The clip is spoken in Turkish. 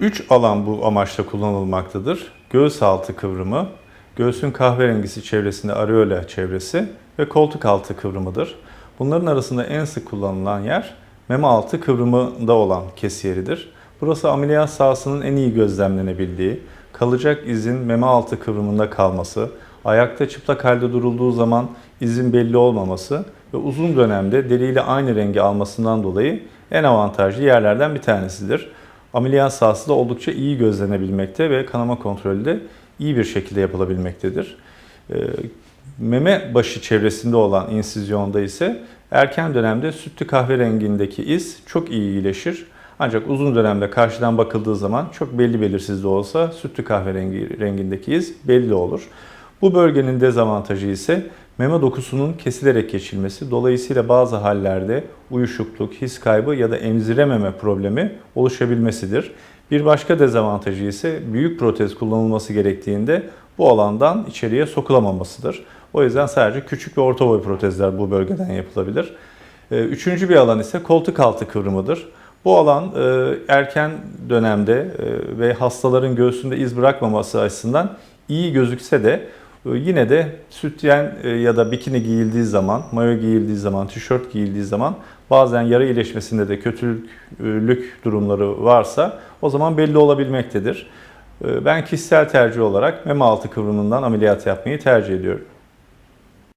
Üç alan bu amaçla kullanılmaktadır. Göğüs altı kıvrımı, göğsün kahverengisi çevresinde areola çevresi ve koltuk altı kıvrımıdır. Bunların arasında en sık kullanılan yer meme altı kıvrımında olan kesi yeridir. Burası ameliyat sahasının en iyi gözlemlenebildiği, kalacak izin meme altı kıvrımında kalması, ayakta çıplak halde durulduğu zaman izin belli olmaması ve uzun dönemde deriyle aynı rengi almasından dolayı en avantajlı yerlerden bir tanesidir. Ameliyat sahası da oldukça iyi gözlenebilmekte ve kanama kontrolü de iyi bir şekilde yapılabilmektedir. Ee, Meme başı çevresinde olan insizyonda ise erken dönemde sütlü kahverengindeki iz çok iyi iyileşir. Ancak uzun dönemde karşıdan bakıldığı zaman çok belli belirsiz de olsa sütlü kahverengi rengindeki iz belli olur. Bu bölgenin dezavantajı ise meme dokusunun kesilerek geçilmesi. Dolayısıyla bazı hallerde uyuşukluk, his kaybı ya da emzirememe problemi oluşabilmesidir. Bir başka dezavantajı ise büyük protez kullanılması gerektiğinde bu alandan içeriye sokulamamasıdır. O yüzden sadece küçük ve orta boy protezler bu bölgeden yapılabilir. Ee, Üçüncü bir alan ise koltuk altı kıvrımıdır. Bu alan e, erken dönemde e, ve hastaların göğsünde iz bırakmaması açısından iyi gözükse de yine de sütyen e, ya da bikini giyildiği zaman, mayo giyildiği zaman, tişört giyildiği zaman bazen yara iyileşmesinde de kötülük durumları varsa o zaman belli olabilmektedir. E, Ben kişisel tercih olarak meme altı kıvrımından ameliyat yapmayı tercih ediyorum.